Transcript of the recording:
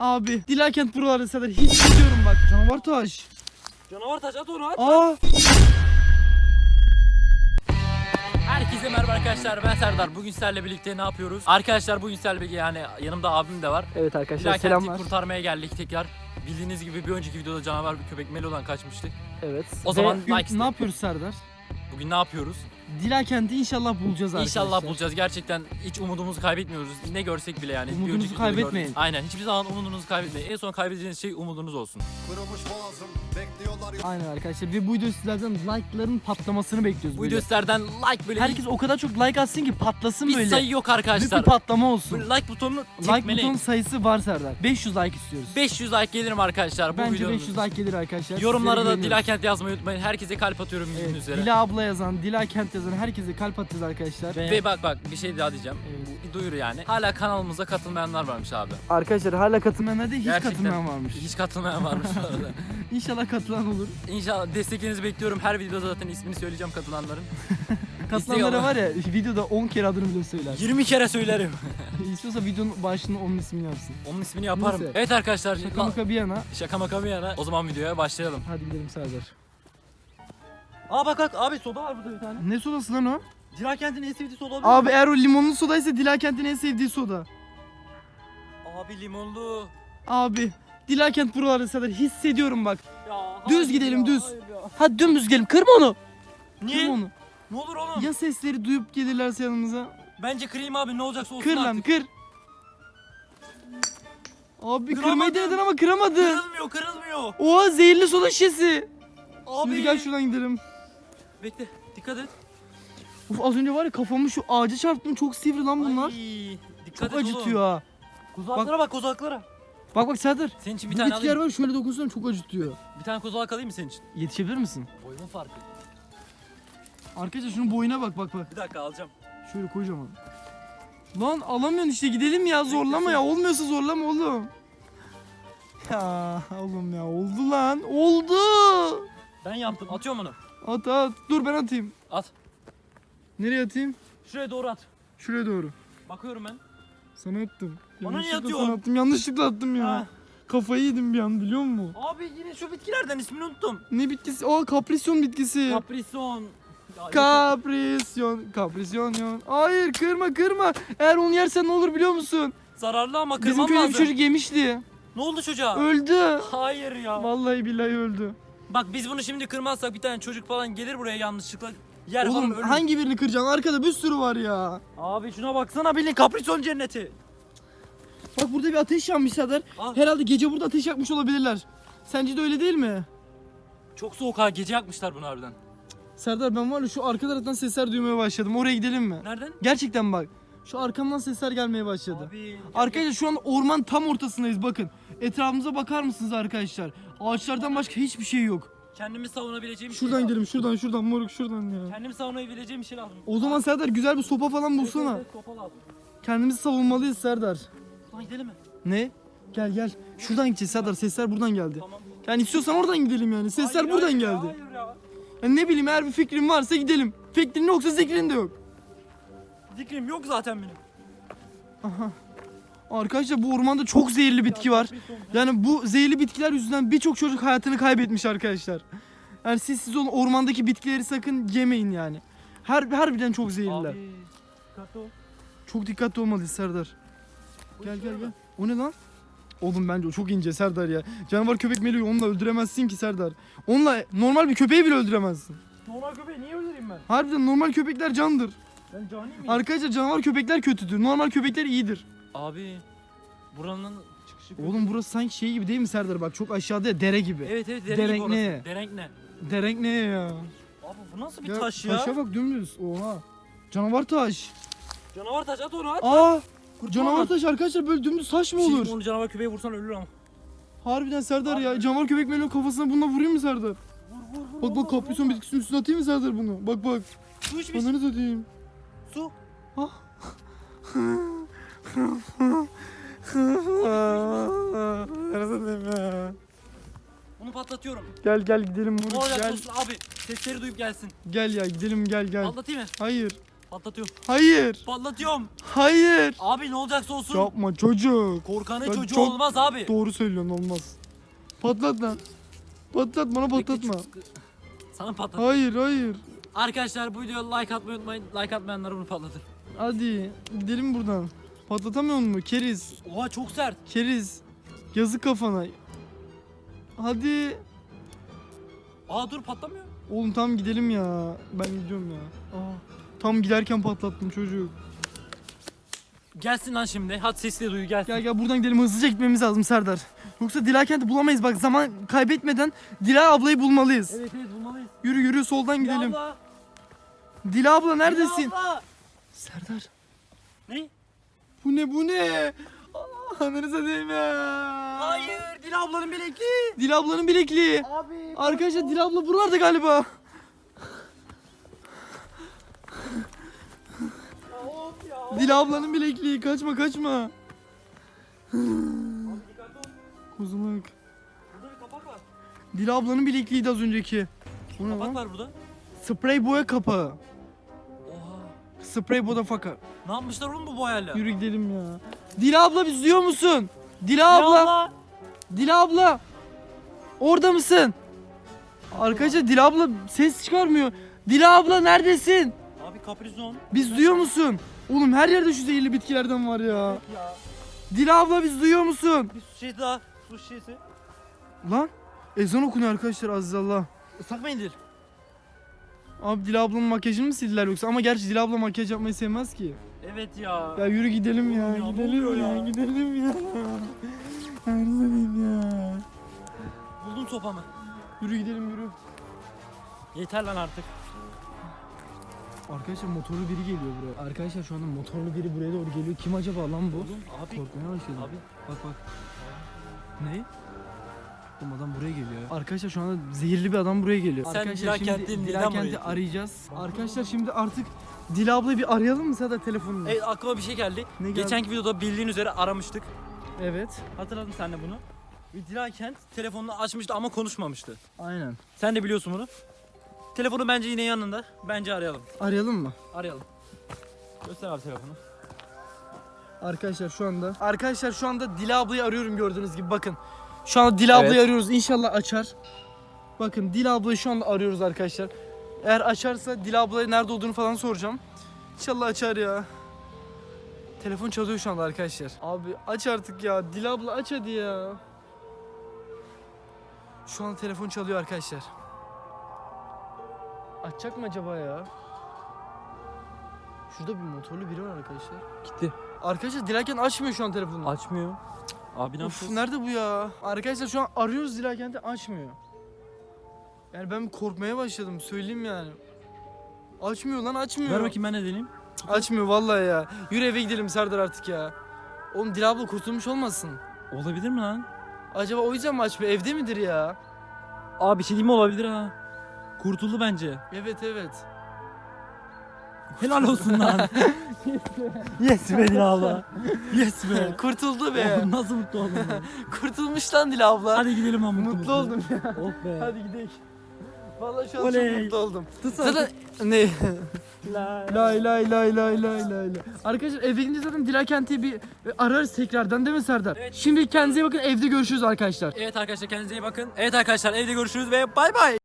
Abi Dilakent buralarda Serdar hissediyorum bak. Canavar taş. Canavar taş at onu at. Aa Herkese merhaba arkadaşlar ben Serdar. Bugün sizlerle birlikte ne yapıyoruz? Arkadaşlar bugün sizlerle birlikte yani yanımda abim de var. Evet arkadaşlar Dilakent'i selamlar. kurtarmaya geldik tekrar. Bildiğiniz gibi bir önceki videoda canavar bir köpek Melo'dan kaçmıştık. Evet. O zaman Ve like ne yapıyoruz Serdar? Bugün ne yapıyoruz? Dilakent'i inşallah bulacağız arkadaşlar. İnşallah bulacağız. Gerçekten hiç umudumuzu kaybetmiyoruz. Ne görsek bile yani. Bir Umudunuzu önceki videoda kaybetmeyin. gördük. Aynen. Hiçbir zaman umudunuzu kaybetmeyin. En son kaybedeceğiniz şey umudunuz olsun. Kırılmış boğazım Aynen arkadaşlar ve bu video sizlerden like'ların patlamasını bekliyoruz Bu böyle. video sizlerden like böyle Herkes o kadar çok like atsın ki patlasın bir böyle. sayı yok Büyük arkadaşlar. bir patlama olsun. Like butonunu Like tekmeleyin. buton sayısı var Serdar. 500 like istiyoruz. 500 like gelirim arkadaşlar bu Bence videonun. 500 like gelir arkadaşlar. Yorumlara Sizlere da güveniyoruz. Dilakent yazmayı unutmayın. Herkese kalp atıyorum bildiğiniz Evet, üzere. Dila abla yazan, Dila Kent yazan herkese kalp atacağız arkadaşlar. Ve bak bak bir şey daha diyeceğim. Evet. Bir duyuru yani. Hala kanalımıza katılmayanlar varmış abi. Arkadaşlar hala katılmayanlar değil hiç Gerçekten katılmayan varmış. Hiç katılmayan varmış bu arada. İnşallah katılan olur. İnşallah desteklerinizi bekliyorum. Her videoda zaten ismini söyleyeceğim katılanların. Katılanlara var ya videoda 10 kere adını bile söyler. 20 kere söylerim. İstiyorsa videonun başında onun ismini yapsın. Onun ismini yaparım. Neyse. Evet arkadaşlar. Şaka maka bir yana. Şaka maka bir yana. O zaman videoya başlayalım. Hadi gidelim Serdar. Aa bak bak abi soda var burada bir tane. Ne sodası lan o? Dilakent'in en sevdiği soda Abi eğer o limonlu sodaysa Dilakent'in en sevdiği soda. Abi limonlu. Abi Dilakent buralarda Serdar hissediyorum bak. Ya, Düz hayır gidelim, ya, düz. hayır ya. Hadi dümdüz gidelim kırma onu. Niye? Kırma onu. Ne olur oğlum? Ya sesleri duyup gelirlerse yanımıza. Bence kırayım abi ne olacaksa olsun Kır lan artık. kır. Abi Kıramadım. kırmayı denedin ama kıramadın. Kırılmıyor kırılmıyor. Oha zehirli soda şişesi. Abi. Yürü gel şuradan gidelim. Bekle dikkat et. Uf az önce var ya kafamı şu ağaca çarptım çok sivri lan bunlar. Ay, dikkat çok et acıtıyor oğlum. ha. Kozalaklara bak kozalaklara. Bak bak Serdar. Senin için bir tane bitkiler alayım. var şöyle dokunsana çok acıtıyor. Bir tane kozalak alayım mı senin için? Yetişebilir misin? Boyumun farkı. Arkadaşlar şunun boyuna bak bak bak. Bir dakika alacağım. Şöyle kocaman. Lan alamıyorsun işte gidelim ya zorlama ya. Olmuyorsa zorlama oğlum. Ya oğlum ya oldu lan. Oldu. Ben yaptım. Atıyorum onu. At at. Dur ben atayım. At. Nereye atayım? Şuraya doğru at. Şuraya doğru. Bakıyorum ben. Sana attım. Bana niye Yanlışlıkla atıyorsun? Sana attım. Yanlışlıkla attım ya. Ha. Kafayı yedim bir an biliyor musun? Abi yine şu bitkilerden ismini unuttum. Ne bitkisi? Aa kaprisyon bitkisi. Kaprison. Ya, Kaprisyon. Kaprisyon. yon. Hayır kırma kırma. Eğer onu yersen ne olur biliyor musun? Zararlı ama Bizim kırmam köyde lazım. bir çocuk yemişti. Ne oldu çocuğa? Öldü. Hayır ya. Vallahi billahi öldü. Bak biz bunu şimdi kırmazsak bir tane çocuk falan gelir buraya yanlışlıkla yer falan Oğlum ölür. hangi birini kıracaksın? Arkada bir sürü var ya. Abi şuna baksana bilin kaprison cenneti. Bak burada bir ateş yanmış Serdar. Al. Herhalde gece burada ateş yakmış olabilirler. Sence de öyle değil mi? Çok soğuk ha gece yakmışlar bunu harbiden. Serdar ben var ya şu arka taraftan sesler duymaya başladım. Oraya gidelim mi? Nereden? Gerçekten bak. Şu arkamdan sesler gelmeye başladı. Abi. Arkadaşlar şu an orman tam ortasındayız bakın. Etrafımıza bakar mısınız arkadaşlar? Ağaçlardan başka hiçbir şey yok. Kendimi savunabileceğim bir Şuradan şey gidelim şuradan şuradan moruk şuradan ya. Kendimi savunabileceğim bir şey lazım. O zaman Serdar güzel bir sopa falan bulsana. Sopa lazım. Kendimizi savunmalıyız Serdar. Lan gidelim mi? Ne? Gel gel. Şuradan gideceğiz Serdar. Sesler buradan geldi. Tamam. Yani istiyorsan oradan gidelim yani. Sesler Hayır, buradan hayır ya, geldi. Hayır ya. Yani ne bileyim eğer bir fikrin varsa gidelim. Fikrin yoksa zikrin de yok. Zikrim yok zaten benim. Arkadaşlar bu ormanda çok zehirli bitki var. Yani bu zehirli bitkiler yüzünden birçok çocuk hayatını kaybetmiş arkadaşlar. Yani siz siz olun ormandaki bitkileri sakın yemeyin yani. Her harbiden çok zehirliler. Abi. Dikkatli ol. Çok dikkatli olmalıyız Serdar. Gel gel gel. O ne lan? Oğlum bence o çok ince Serdar ya. Canavar köpek meleği onunla öldüremezsin ki Serdar. Onunla normal bir köpeği bile öldüremezsin. Normal köpeği niye öldüreyim ben? Harbiden normal köpekler candır. Ben cani miyim? Arkadaşlar canavar köpekler kötüdür. Normal köpekler iyidir. Abi. Buranın çıkışı Oğlum burası sanki şey gibi değil mi Serdar? Bak çok aşağıda ya, dere gibi. Evet evet Derenk derenk orası. ne? Derenk ne? Derek ne ya? Abi bu nasıl bir Ya, taş ya? Taşa bak dümdüz. Oha. Canavar taş. Canavar taş at onu at. Aa! Canavar taş arkadaşlar böyle dümdüz taş mı Şimdi olur? Onu canavar köpeğe vursan ölür ama. Harbiden Serdar ya. Canavar köpek meleğin kafasına bununla vurayım mı Serdar? Vur vur vur. Bak bak kaprison bitkisinin üstüne atayım mı Serdar bunu? Bak bak. Su içmiş. Ananı satayım. Su. Ananı satayım ya. Bunu patlatıyorum. Gel gel gidelim Ne moruk olacak gel. olsun abi. Sesleri duyup gelsin. Gel ya gidelim gel gel. Patlatayım mı? Hayır. Patlatıyorum. Hayır. Patlatıyorum. Hayır. Abi ne olacaksa olsun. Yapma çocuk. Korkanın Ben çocuğu çok- olmaz abi. Doğru söylüyorsun olmaz. Patlat lan. Patlat bana patlatma. Sana patlat. Hayır hayır. Arkadaşlar bu videoya like atmayı unutmayın. Like atmayanlar bunu patlatır. Hadi gidelim buradan. Patlatamıyor mu? Keriz. Oha çok sert. Keriz. Yazık kafana. Hadi. Aa dur patlamıyor. Oğlum tam gidelim ya. Ben gidiyorum ya. Aa, tam giderken patlattım çocuk. Gelsin lan şimdi. Hadi sesli duyu gelsin. Gel gel buradan gidelim hızlıca gitmemiz lazım Serdar. Yoksa Dila kenti bulamayız bak zaman kaybetmeden Dila ablayı bulmalıyız. Evet evet bulmalıyız. Yürü yürü soldan gidelim. Abla. Dila abla neredesin? Abla. Serdar Ne? bu ne bu ne? Allah ananıza değme. Hayır. Dil ablanın bilekliği. Dila ablanın bilekliği. Abi. Arkadaşlar Dila abla buralarda galiba. Of ya. Dila ablanın bilekliği kaçma kaçma. Burada bir kapak var. Dila ablanın bilekliğiydi az önceki. Bu ne Kapak lan? var burada. Sprey boya kapağı. Oha. Sprey boya faka. Ne yapmışlar oğlum bu boyayla? Yürü gidelim ya. Dila abla bizi duyuyor musun? Dila abla. Dila abla. Orada mısın? Arkadaşlar Dila abla ses çıkarmıyor. Dila abla neredesin? Abi kaprizon. Biz duyuyor musun? Oğlum her yerde şu zehirli bitkilerden var ya. Ya. Dila abla biz duyuyor musun? Bir su şişesi daha. Su şişesi. Lan ezan okunuyor arkadaşlar azizallah. Islak mendil. Abi Dila ablanın makyajını mı sildiler yoksa? Ama gerçi Dila abla makyaj yapmayı sevmez ki. Evet ya. Ya yürü gidelim ya, Ya ne gidelim oluyor ya, ya? gidelim ya. Sopamı. Yürü gidelim yürü. Yeter lan artık. Arkadaşlar motorlu biri geliyor buraya. Arkadaşlar şu anda motorlu biri buraya doğru geliyor. Kim acaba lan bu? Oğlum abi. Korkmaya başladım. Abi. Bak bak. Ne? Oğlum adam buraya geliyor. Arkadaşlar şu anda zehirli bir adam buraya geliyor. Sen Arkadaşlar Dilakent'in Dilakent'i buraya arayacağız. Arkadaşlar şimdi artık Dila ablayı bir arayalım mı Sada telefonunu? Evet aklıma bir şey geldi. Ne geldi? Geçenki videoda bildiğin üzere aramıştık. Evet. Hatırladın sen de bunu. Ve Dilakent telefonunu açmıştı ama konuşmamıştı. Aynen. Sen de biliyorsun bunu. Telefonu bence yine yanında. Bence arayalım. Arayalım mı? Arayalım. Göster abi telefonu. Arkadaşlar şu anda Arkadaşlar şu anda Dila ablayı arıyorum gördüğünüz gibi bakın. Şu anda Dila Evet. ablayı arıyoruz. İnşallah açar. Bakın Dila ablayı şu anda arıyoruz arkadaşlar. Eğer açarsa Dila ablaya nerede olduğunu falan soracağım. İnşallah açar ya. Telefon çalıyor şu anda arkadaşlar. Abi aç artık ya. Dila abla aç hadi ya. Şu anda telefon çalıyor arkadaşlar. Açacak mı acaba ya? Şurada bir motorlu biri var arkadaşlar. Gitti. Arkadaşlar Dilaken açmıyor şu an telefonunu. Açmıyor. Abi ne yapacağız? nerede bu ya? Arkadaşlar şu an arıyoruz Dilakent'i açmıyor. Yani ben korkmaya başladım söyleyeyim yani. Açmıyor lan açmıyor. Ver bakayım ben ne deneyim. Açmıyor vallahi ya. Yürü eve gidelim Serdar artık ya. Oğlum Dila abla kurtulmuş olmasın? Olabilir mi lan? Acaba o yüzden mi açmıyor? Evde midir ya? Abi bir şey diyeyim mi olabilir ha? Kurtuldu bence. Evet evet. Helal olsun lan. yes be Dila abla. Yes be. Kurtuldu be. Nasıl mutlu oldum ben. Kurtulmuş lan Dila abla. Hadi gidelim lan mutlu Mutlu oldum ya. Oh be. Hadi gidelim. Vallahi şu an Oley. çok mutlu oldum. Tutsana. Zaten ne? La. Lay lay lay lay lay lay lay. Arkadaşlar eve gidince zaten Dilakent'i bir ararız tekrardan değil mi Serdar? Evet. Şimdi kendinize iyi bakın evde görüşürüz arkadaşlar. Evet arkadaşlar kendinize iyi bakın. Evet arkadaşlar evde görüşürüz ve bay bay.